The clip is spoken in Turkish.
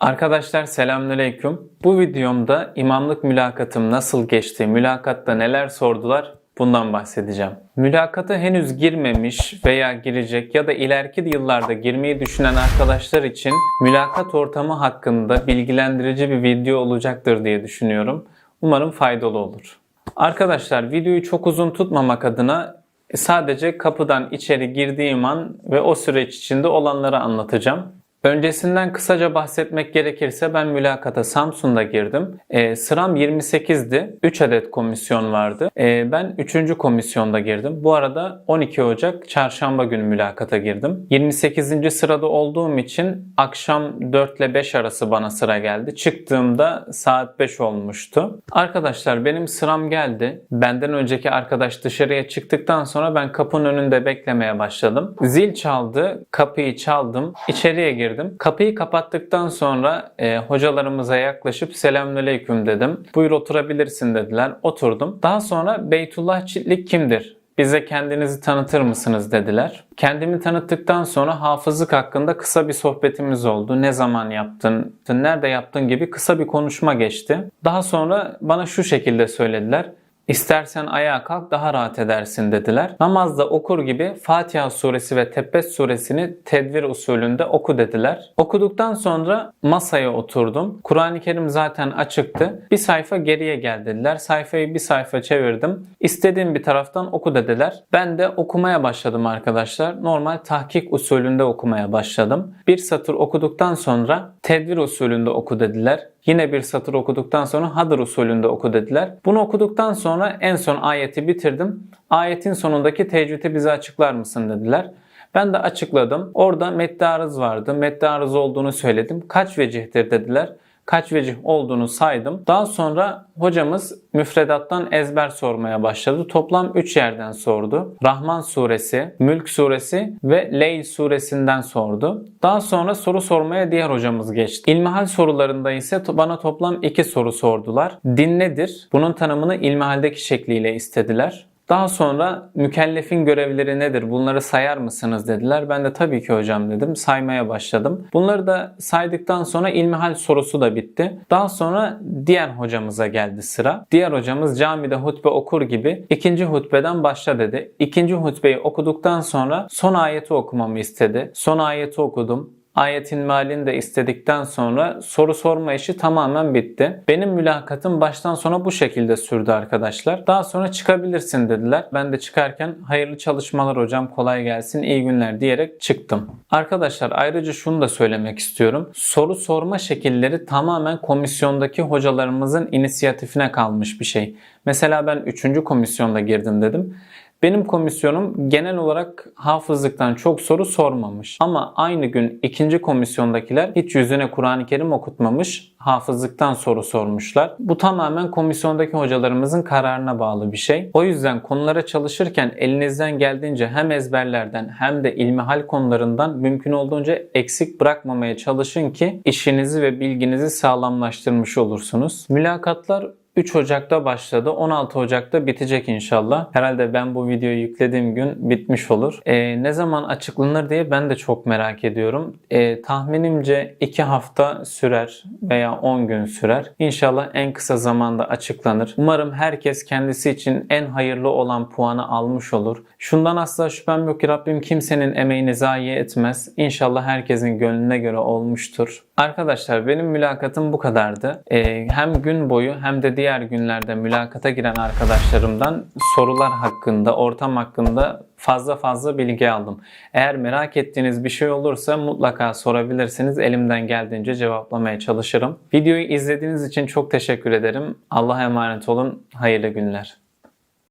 Arkadaşlar selamünaleyküm. Bu videomda imamlık mülakatım nasıl geçti, mülakatta neler sordular bundan bahsedeceğim. Mülakata henüz girmemiş veya girecek ya da ileriki yıllarda girmeyi düşünen arkadaşlar için mülakat ortamı hakkında bilgilendirici bir video olacaktır diye düşünüyorum. Umarım faydalı olur. Arkadaşlar videoyu çok uzun tutmamak adına sadece kapıdan içeri girdiğim an ve o süreç içinde olanları anlatacağım. Öncesinden kısaca bahsetmek gerekirse ben mülakata Samsun'da girdim. E, sıram 28'di. 3 adet komisyon vardı. E, ben 3. komisyonda girdim. Bu arada 12 Ocak çarşamba günü mülakata girdim. 28. sırada olduğum için akşam 4 ile 5 arası bana sıra geldi. Çıktığımda saat 5 olmuştu. Arkadaşlar benim sıram geldi. Benden önceki arkadaş dışarıya çıktıktan sonra ben kapının önünde beklemeye başladım. Zil çaldı. Kapıyı çaldım. İçeriye girdim girdim. Kapıyı kapattıktan sonra e, hocalarımıza yaklaşıp selamünaleyküm dedim. Buyur oturabilirsin dediler. Oturdum. Daha sonra Beytullah Çitlik kimdir? Bize kendinizi tanıtır mısınız dediler. Kendimi tanıttıktan sonra hafızlık hakkında kısa bir sohbetimiz oldu. Ne zaman yaptın, nerede yaptın gibi kısa bir konuşma geçti. Daha sonra bana şu şekilde söylediler. İstersen ayağa kalk daha rahat edersin dediler. Namazda okur gibi Fatiha suresi ve Tebbet suresini tedvir usulünde oku dediler. Okuduktan sonra masaya oturdum. Kur'an-ı Kerim zaten açıktı. Bir sayfa geriye gel dediler. Sayfayı bir sayfa çevirdim. İstediğim bir taraftan oku dediler. Ben de okumaya başladım arkadaşlar. Normal tahkik usulünde okumaya başladım. Bir satır okuduktan sonra tedvir usulünde oku dediler. Yine bir satır okuduktan sonra Hadır usulünde oku dediler. Bunu okuduktan sonra en son ayeti bitirdim. Ayetin sonundaki tecvidi bize açıklar mısın dediler. Ben de açıkladım. Orada medde arız vardı. Medde arız olduğunu söyledim. Kaç vecihtir dediler kaç vecih olduğunu saydım. Daha sonra hocamız müfredattan ezber sormaya başladı. Toplam 3 yerden sordu. Rahman suresi, Mülk suresi ve Leyl suresinden sordu. Daha sonra soru sormaya diğer hocamız geçti. İlmihal sorularında ise bana toplam 2 soru sordular. Din nedir? Bunun tanımını ilmihaldeki şekliyle istediler. Daha sonra mükellefin görevleri nedir? Bunları sayar mısınız dediler. Ben de tabii ki hocam dedim. Saymaya başladım. Bunları da saydıktan sonra ilmihal sorusu da bitti. Daha sonra diğer hocamıza geldi sıra. Diğer hocamız camide hutbe okur gibi ikinci hutbeden başla dedi. İkinci hutbeyi okuduktan sonra son ayeti okumamı istedi. Son ayeti okudum ayetin malini de istedikten sonra soru sorma işi tamamen bitti. Benim mülakatım baştan sona bu şekilde sürdü arkadaşlar. Daha sonra çıkabilirsin dediler. Ben de çıkarken hayırlı çalışmalar hocam kolay gelsin iyi günler diyerek çıktım. Arkadaşlar ayrıca şunu da söylemek istiyorum. Soru sorma şekilleri tamamen komisyondaki hocalarımızın inisiyatifine kalmış bir şey. Mesela ben 3. komisyonda girdim dedim. Benim komisyonum genel olarak hafızlıktan çok soru sormamış. Ama aynı gün ikinci komisyondakiler hiç yüzüne Kur'an-ı Kerim okutmamış, hafızlıktan soru sormuşlar. Bu tamamen komisyondaki hocalarımızın kararına bağlı bir şey. O yüzden konulara çalışırken elinizden geldiğince hem ezberlerden hem de ilmihal konularından mümkün olduğunca eksik bırakmamaya çalışın ki işinizi ve bilginizi sağlamlaştırmış olursunuz. Mülakatlar 3 Ocak'ta başladı. 16 Ocak'ta bitecek inşallah. Herhalde ben bu videoyu yüklediğim gün bitmiş olur. E, ne zaman açıklanır diye ben de çok merak ediyorum. E, tahminimce 2 hafta sürer veya 10 gün sürer. İnşallah en kısa zamanda açıklanır. Umarım herkes kendisi için en hayırlı olan puanı almış olur. Şundan asla şüphem yok ki Rabbim kimsenin emeğini zayi etmez. İnşallah herkesin gönlüne göre olmuştur. Arkadaşlar benim mülakatım bu kadardı. Ee, hem gün boyu hem de diğer günlerde mülakata giren arkadaşlarımdan sorular hakkında, ortam hakkında fazla fazla bilgi aldım. Eğer merak ettiğiniz bir şey olursa mutlaka sorabilirsiniz. Elimden geldiğince cevaplamaya çalışırım. Videoyu izlediğiniz için çok teşekkür ederim. Allah'a emanet olun. Hayırlı günler.